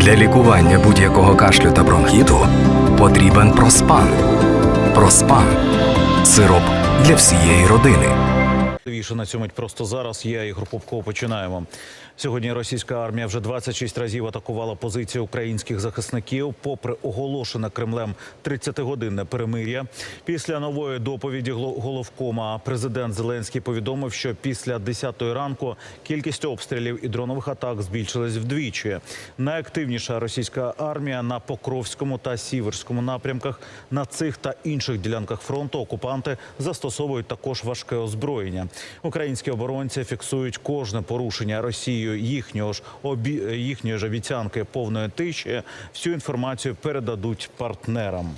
Для лікування будь-якого кашлю та бронхіту потрібен проспан. Проспан сироп для всієї родини. Віше на цьому просто зараз. Я Ігор Попко. Починаємо. Сьогодні російська армія вже 26 разів атакувала позиції українських захисників, попри оголошене Кремлем 30-годинне перемир'я. Після нової доповіді головкома президент Зеленський повідомив, що після 10-ї ранку кількість обстрілів і дронових атак збільшилась вдвічі. Найактивніша російська армія на Покровському та Сіверському напрямках. На цих та інших ділянках фронту окупанти застосовують також важке озброєння. Українські оборонці фіксують кожне порушення Росією їхнього ж обі... їхньої ж обіцянки повної тиші. Всю інформацію передадуть партнерам.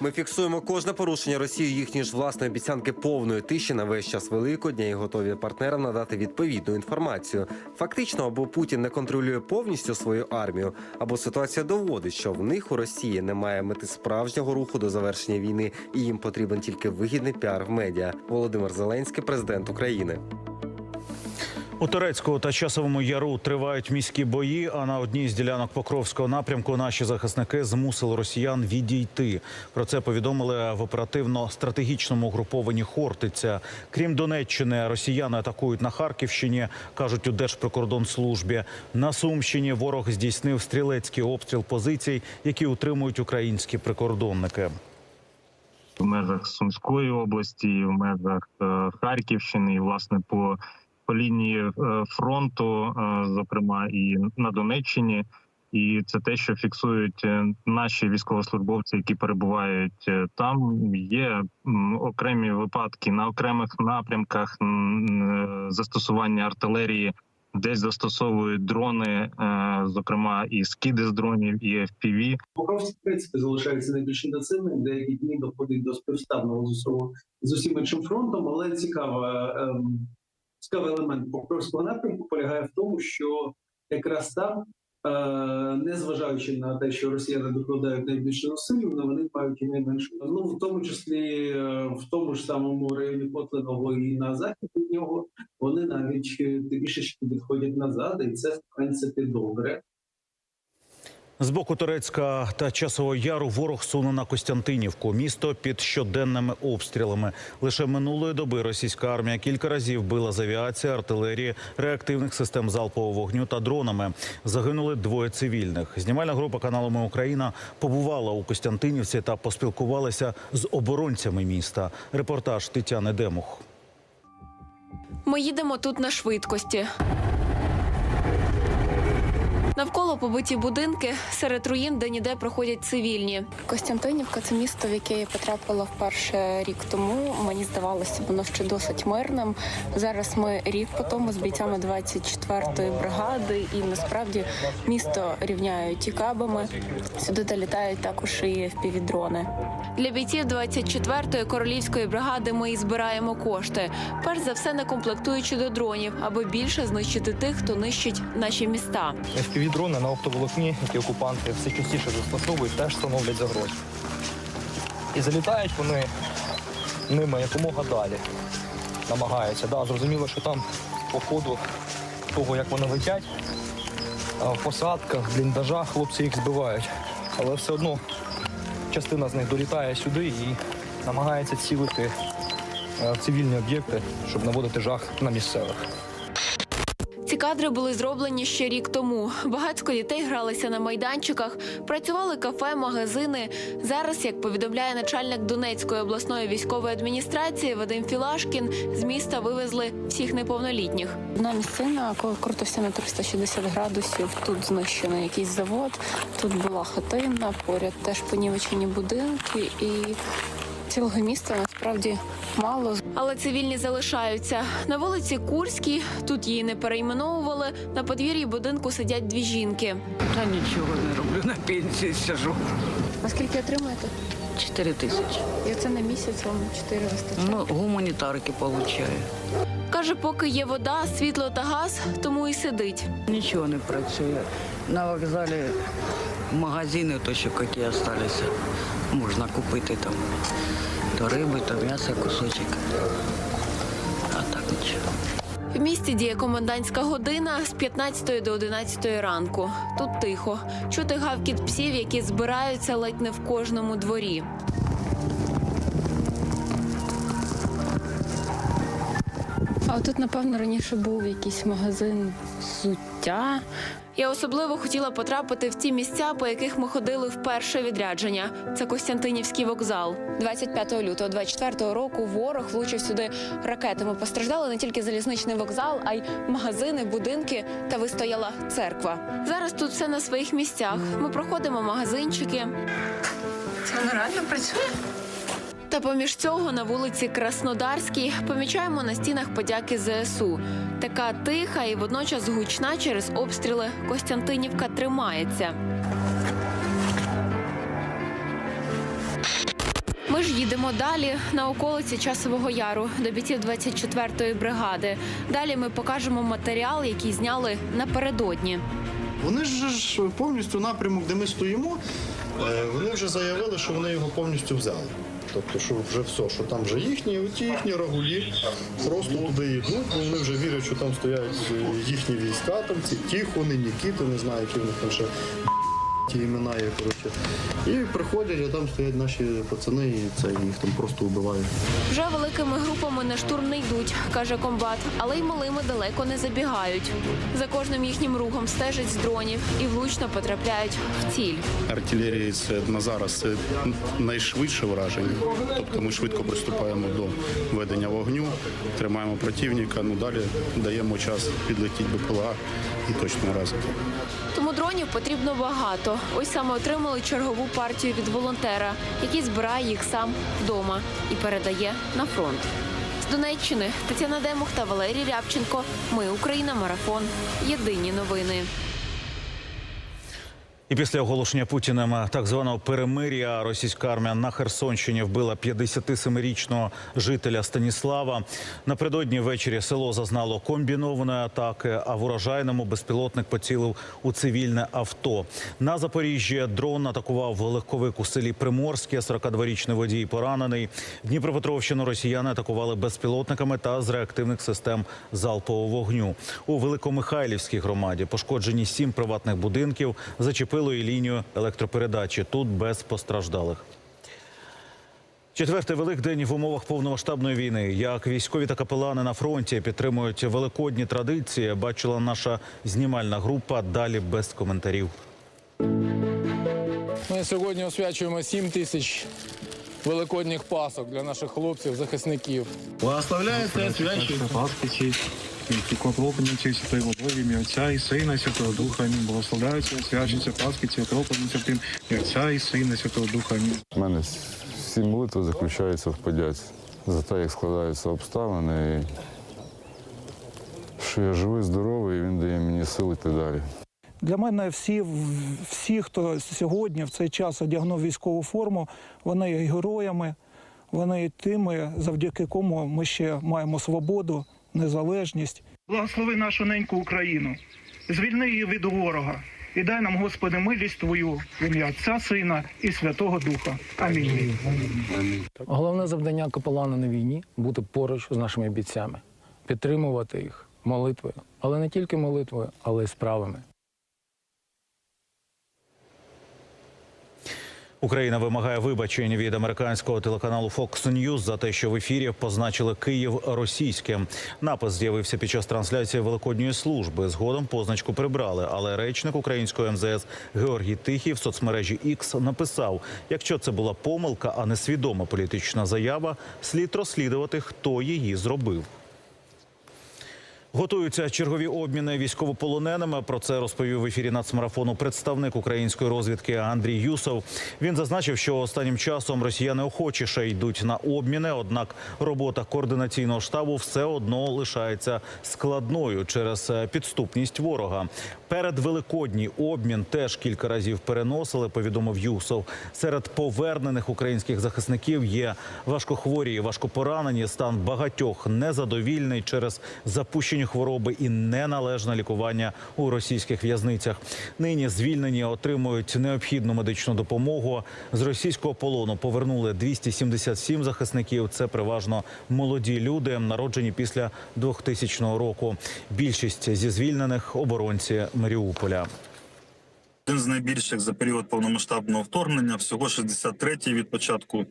Ми фіксуємо кожне порушення Росії їхньої ж власної обіцянки повної тиші на весь час Великодня і готові партнерам надати відповідну інформацію. Фактично, або Путін не контролює повністю свою армію, або ситуація доводить, що в них у Росії немає мети справжнього руху до завершення війни, і їм потрібен тільки вигідний піар в медіа. Володимир Зеленський, президент України. У Турецькому та Часовому Яру тривають міські бої. А на одній з ділянок Покровського напрямку наші захисники змусили росіян відійти. Про це повідомили в оперативно-стратегічному груповані Хортиця. Крім Донеччини, росіяни атакують на Харківщині, кажуть у Держприкордонслужбі. На Сумщині ворог здійснив стрілецький обстріл позицій, які утримують українські прикордонники. в межах Сумської області, в межах е, Харківщини, і власне по, по лінії е, фронту, е, зокрема і на Донеччині. І це те, що фіксують е, наші військовослужбовці, які перебувають там. Є окремі випадки на окремих напрямках застосування артилерії, десь застосовують дрони, зокрема і скиди з дронів, і FPV. Покровськ, в принципі, залишається найбільш інтенсивним, деякі дні доходить до співставного з з усім іншим фронтом. Але цікава, ем, цікавий елемент Покровського напрямку полягає в тому, що якраз там, е, незважаючи на те, що росіяни докладають найбільше зусиль, вони мають і найменше. Ну в тому числі е, в тому ж самому районі Котленого і на захід від нього, вони навіть е, трішечки відходять назад, і це в принципі добре. З боку Турецька та Часового Яру ворог суне на Костянтинівку. Місто під щоденними обстрілами. Лише минулої доби російська армія кілька разів била з авіації, артилерії, реактивних систем залпового вогню та дронами. Загинули двоє цивільних. Знімальна група каналу Ми Україна побувала у Костянтинівці та поспілкувалася з оборонцями міста. Репортаж Тетяни Демух. Ми їдемо тут на швидкості. Навколо побиті будинки, серед руїн, де ніде проходять цивільні. Костянтинівка це місто, в яке я потрапила вперше рік тому. Мені здавалося, воно ще досить мирним. Зараз ми рік по тому з бійцями 24-ї бригади, і насправді місто рівняють і кабами. Сюди долітають також і впівдрони. Для бійців 24-ї королівської бригади ми і збираємо кошти. Перш за все, не комплектуючи до дронів, аби більше знищити тих, хто нищить наші міста. FPV-дрони на оптоволокні, які окупанти все частіше застосовують, теж становлять загрозу. І залітають вони ними якомога далі. Намагаються. Да, зрозуміло, що там по ходу того, як вони летять, в посадках, в бліндажах хлопці їх збивають. Але все одно частина з них долітає сюди і намагається цілити е, цивільні об'єкти, щоб наводити жах на місцевих. Кадри були зроблені ще рік тому. Багатько дітей гралися на майданчиках, працювали кафе, магазини. Зараз, як повідомляє начальник Донецької обласної військової адміністрації Вадим Філашкін, з міста вивезли всіх неповнолітніх. Одна місцина, крутився на 360 градусів. Тут знищений якийсь завод, тут була хатина, поряд теж понівечені будинки і цілого міста насправді мало. Але цивільні залишаються на вулиці Курській. Тут її не перейменовували. На подвір'ї будинку сидять дві жінки. Та нічого не роблю, на пенсії сижу. А скільки отримуєте? 4 тисячі. І це на місяць вам 4 вистачає. Ну, гуманітарки получаю. Каже, поки є вода, світло та газ, тому і сидить. Нічого не працює. На вокзалі магазини то ще які залишилися. Можна купити там то риби, то м'ясо, кусочок. А так нічого. В місті діє комендантська година з 15 до 11 ранку. Тут тихо. Чути гавкіт псів, які збираються ледь не в кожному дворі. А тут, напевно, раніше був якийсь магазин взуття. Я особливо хотіла потрапити в ті місця, по яких ми ходили в перше відрядження. Це Костянтинівський вокзал. 25 лютого 24 року ворог влучив сюди ракетами. Постраждали не тільки залізничний вокзал, а й магазини, будинки та вистояла церква. Зараз тут все на своїх місцях. Ми проходимо магазинчики. Це реально працює? Та поміж цього на вулиці Краснодарській помічаємо на стінах подяки ЗСУ. Така тиха і водночас гучна через обстріли Костянтинівка тримається. Ми ж їдемо далі на околиці Часового Яру до бійців 24-ї бригади. Далі ми покажемо матеріал, який зняли напередодні. Вони ж повністю напрямок, де ми стоїмо, е, вони вже заявили, що вони його повністю взяли. Тобто, що вже все, що там вже їхні, оті їхні рагулі просто туди йдуть, вони вже вірять, що там стоять е, їхні війська, там ці Тіхони, Нікіти, не знаю, які в них там ще ті імена є, коротше. І приходять, а там стоять наші пацани, і це їх там просто вбивають. Вже великими групами на штурм не йдуть, каже комбат, але й малими далеко не забігають. За кожним їхнім рухом стежать з дронів і влучно потрапляють в ціль. Артилерії це на зараз це найшвидше враження. Тобто ми швидко приступаємо до ведення вогню, тримаємо противника. Ну далі даємо час підлетіти БПЛА і точно вразити. Тому дронів потрібно багато. Ось саме отримали чергову партію від волонтера, який збирає їх сам вдома і передає на фронт. З Донеччини Тетяна Демух та Валерій Рябченко. Ми Україна. Марафон. Єдині новини. І після оголошення Путіним так званого перемир'я російська армія на Херсонщині вбила 57-річного жителя Станіслава. Напередодні ввечері село зазнало комбінованої атаки, а в урожайному безпілотник поцілив у цивільне авто. На Запоріжжі дрон атакував легковик у селі Приморське. 42-річний водій поранений. Дніпропетровщину росіяни атакували безпілотниками та з реактивних систем залпового вогню. У Великомихайлівській громаді пошкоджені сім приватних будинків. Зачепили і лінію електропередачі. Тут без постраждалих. Четвертий великдень в умовах повномасштабної війни. Як військові та капелани на фронті підтримують великодні традиції, бачила наша знімальна група. Далі без коментарів. Ми сьогодні освячуємо 7 тисяч великодніх пасок для наших хлопців, захисників. Благословляється, освячується. Паски ці кроплення ці святої водою, ім'я Отця і Сина, Святого Духа. Амінь. Благословляються, освячуються Паски, ці окроплення святим і Отця і Сина, Святого Духа. Амінь. У мене всі молитви заключаються в подяці за те, як складаються обставини, і що я живий, здоровий, і він дає мені сили йти далі. Для мене всі, всі, хто сьогодні в цей час одягнув військову форму, вони є героями, вони є тими, завдяки кому ми ще маємо свободу, незалежність. Благослови нашу неньку Україну, звільни її від ворога і дай нам, Господи, милість Твою в ім'я Отця, Сина і Святого Духа. Амінь. Головне завдання капелана на війні бути поруч з нашими бійцями, підтримувати їх молитвою, але не тільки молитвою, але й справами. Україна вимагає вибачень від американського телеканалу Fox News за те, що в ефірі позначили Київ російським. Напис з'явився під час трансляції великодньої служби. Згодом позначку прибрали, але речник української МЗС Георгій Тихий в соцмережі X написав: якщо це була помилка, а не свідома політична заява, слід розслідувати, хто її зробив. Готуються чергові обміни військовополоненими. Про це розповів в ефірі нацмарафону представник української розвідки Андрій Юсов. Він зазначив, що останнім часом росіяни охочіше йдуть на обміни однак робота координаційного штабу все одно лишається складною через підступність ворога. Перед великодній обмін теж кілька разів переносили. Повідомив Юсов. Серед повернених українських захисників є важкохворі, і важкопоранені. Стан багатьох незадовільний через запущені хвороби і неналежне лікування у російських в'язницях. Нині звільнені отримують необхідну медичну допомогу. З російського полону повернули 277 захисників. Це переважно молоді люди, народжені після 2000 року. Більшість зі звільнених оборонці Маріуполя. Один з найбільших за період повномасштабного вторгнення, всього 63-й від початку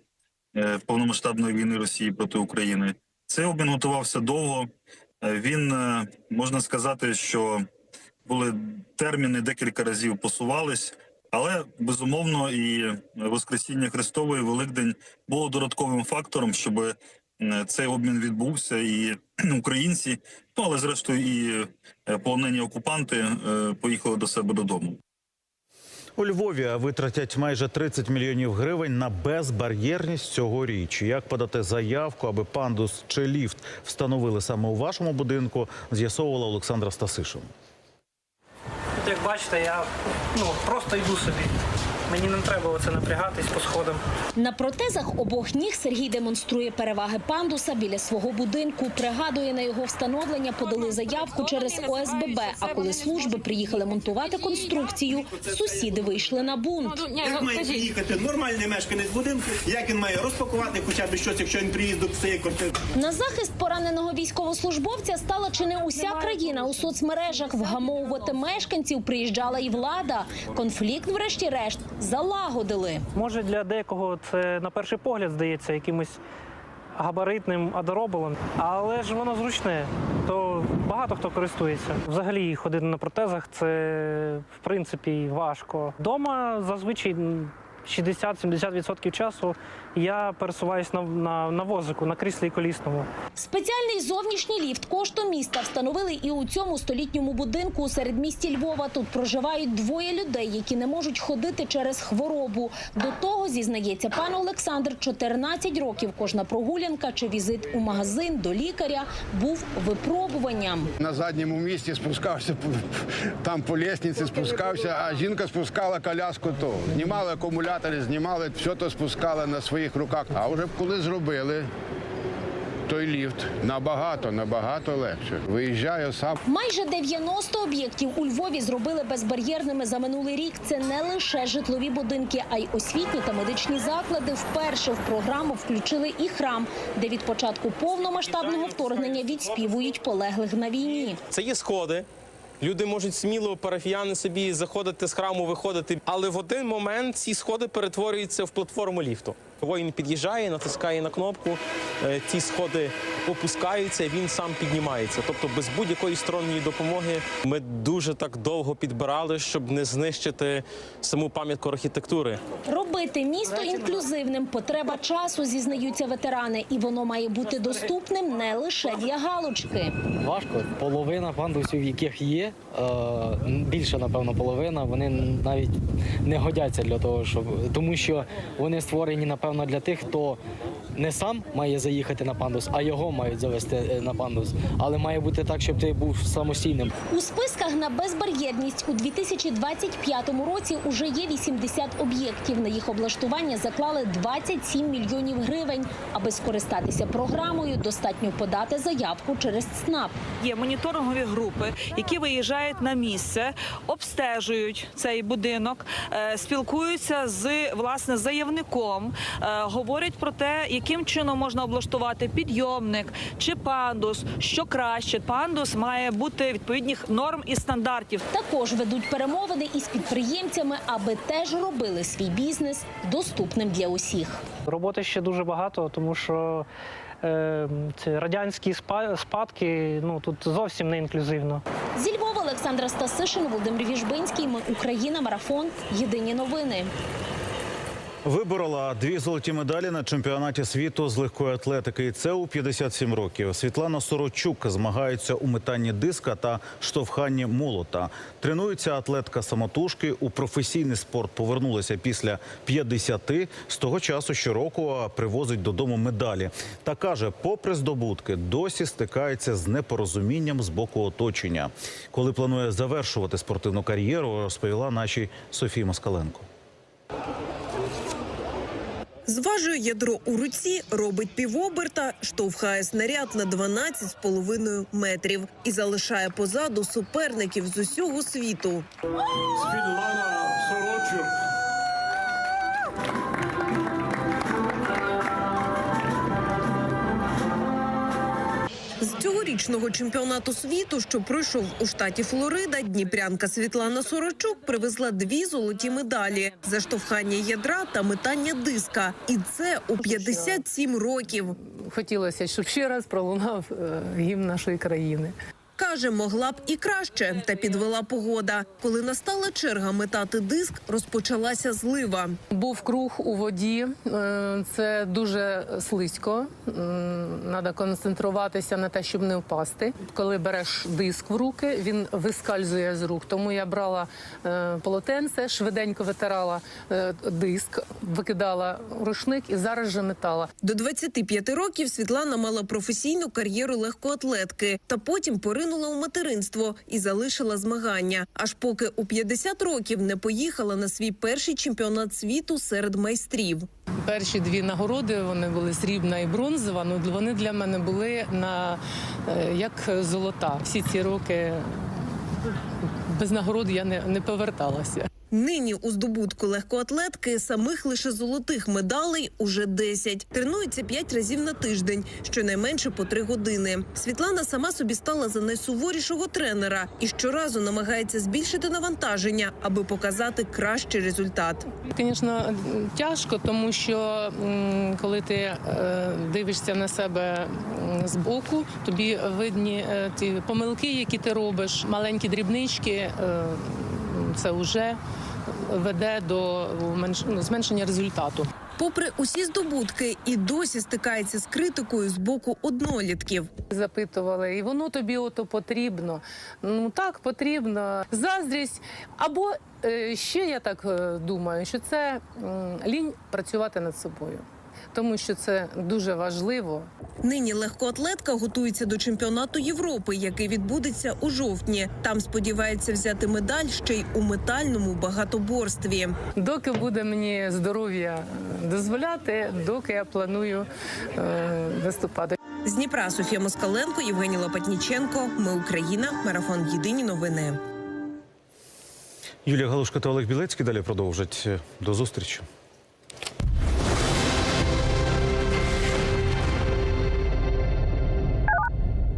е, повномасштабної війни Росії проти України. Цей обмін готувався довго. Е, Він е, можна сказати, що були терміни декілька разів посувались, але безумовно і Воскресіння Христове і Великдень було додатковим фактором, щоб цей обмін відбувся, і українці, ну але зрештою і е, полонені окупанти е, поїхали до себе додому. У Львові витратять майже 30 мільйонів гривень на безбар'єрність цьогоріч. Як подати заявку, аби пандус чи ліфт встановили саме у вашому будинку, з'ясовувала Олександра Стасишин. От як бачите, я ну просто йду собі. Мені не треба оце напрягатись по сходам. На протезах обох ніг Сергій демонструє переваги пандуса біля свого будинку. Пригадує, на його встановлення подали заявку через ОСББ. А коли служби приїхали монтувати конструкцію, сусіди вийшли на бунт. Як має приїхати нормальний мешканець будинку, як він має розпакувати хоча б щось, якщо він приїзд до цієї квартири? На захист пораненого військовослужбовця стала чи не уся країна у соцмережах. Вгамовувати мешканців приїжджала і влада. Конфлікт, врешті-решт, залагодили. Може, для декого це на перший погляд здається якимось габаритним адороболом, але ж воно зручне, то багато хто користується. Взагалі ходити на протезах це в принципі важко. Дома зазвичай 60-70% часу я пересуваюсь на, на, на возику, на кріслі колісному. Спеціальний зовнішній ліфт коштом міста встановили і у цьому столітньому будинку у середмісті Львова. Тут проживають двоє людей, які не можуть ходити через хворобу. До того зізнається пан Олександр. 14 років кожна прогулянка чи візит у магазин до лікаря був випробуванням. На задньому місці спускався там по лестниці, спускався, а жінка спускала коляску. То знімали акумулятори, знімали все то спускала на своїх руках. А вже коли зробили. Той ліфт набагато, набагато легше. Виїжджаю сам. Майже 90 об'єктів у Львові зробили безбар'єрними за минулий рік. Це не лише житлові будинки, а й освітні та медичні заклади. Вперше в програму включили і храм, де від початку повномасштабного вторгнення відспівують полеглих на війні. Це є сходи. Люди можуть сміло парафіяни собі заходити з храму, виходити. Але в один момент ці сходи перетворюються в платформу ліфту. Воїн під'їжджає, натискає на кнопку, е, ці сходи опускаються, він сам піднімається. Тобто без будь-якої сторонньої допомоги ми дуже так довго підбирали, щоб не знищити саму пам'ятку архітектури. Робити місто інклюзивним потреба часу, зізнаються ветерани, і воно має бути доступним не лише для галочки. Важко. Половина пандусів, яких є, більше, напевно, половина, вони навіть не годяться для того, щоб тому що вони створені, напевно, для тих, хто не сам має заїхати на пандус, а його мають завести е, на пандус. Але має бути так, щоб ти був самостійним. У списках на безбар'єрність у 2025 році уже є 80 об'єктів. На їх облаштування заклали 27 мільйонів гривень. Аби скористатися програмою, достатньо подати заявку через ЦНАП. Є моніторингові групи, які виїжджають на місце, обстежують цей будинок, е, спілкуються з власне заявником, е, говорять про те, яким чином можна облаштувати підйомник чи пандус, що краще. Пандус має бути відповідних норм і стандартів. Також ведуть перемовини із підприємцями, аби теж робили свій бізнес доступним для усіх. Роботи ще дуже багато, тому що е, радянські спа- спадки ну тут зовсім не інклюзивно. Зі Львова Олександра Стасишин, Володимир Віжбинський. Ми Україна. Марафон. Єдині новини. Виборола дві золоті медалі на чемпіонаті світу з легкої атлетики. І це у 57 років. Світлана Сорочук змагається у метанні диска та штовханні молота. Тренується атлетка самотужки. У професійний спорт повернулася після 50. З того часу щороку привозить додому медалі. Та каже, попри здобутки, досі стикається з непорозумінням з боку оточення. Коли планує завершувати спортивну кар'єру, розповіла нашій Софії Москаленко. Зважує ядро у руці, робить півоберта, штовхає снаряд на 12,5 метрів і залишає позаду суперників з усього світу. Світлана Сорочук. З цьогорічного чемпіонату світу, що пройшов у штаті Флорида, дніпрянка Світлана Сорочук привезла дві золоті медалі за штовхання ядра та метання диска. І це у 57 років. Хотілося, щоб ще раз пролунав е, гімн нашої країни. Каже, могла б і краще, та підвела погода. Коли настала черга метати диск, розпочалася злива. Був круг у воді, е, це дуже слизько. Треба концентруватися на те, щоб не впасти. Коли береш диск в руки, він вискальзує з рук. Тому я брала е, полотенце, швиденько витирала е, диск, викидала рушник і зараз же метала. До 25 років Світлана мала професійну кар'єру легкоатлетки, та потім поринула у материнство і залишила змагання. Аж поки у 50 років не поїхала на свій перший чемпіонат світу серед майстрів. Перші дві нагороди вони були срібна і бронзова. Ну вони для мене були на е, як золота. Всі ці роки без нагород я не, не поверталася. Нині у здобутку легкоатлетки самих лише золотих медалей уже 10. Тренується 5 разів на тиждень, щонайменше по 3 години. Світлана сама собі стала за найсуворішого тренера і щоразу намагається збільшити навантаження, аби показати кращий результат. Звісно, тяжко, тому що коли ти е, дивишся на себе м, збоку, тобі видні е, ті помилки, які ти робиш, маленькі дрібнички. е, Це вже веде до менш- ну, зменшення результату. Попри усі здобутки, і досі стикається з критикою з боку однолітків. Запитували, і воно тобі ото потрібно. Ну так, потрібно. Заздрість. Або е, ще я так е, думаю, що це лінь працювати над собою. Тому що це дуже важливо. Нині легкоатлетка готується до чемпіонату Європи, який відбудеться у жовтні. Там сподівається взяти медаль ще й у метальному багатоборстві. Доки буде мені здоров'я дозволяти, доки я планую е, виступати. З Дніпра Софія Москаленко, Євгеній Лопатніченко. Ми Україна. Марафон. Єдині новини. Юлія Галушка та Олег Білецький далі продовжать. До зустрічі.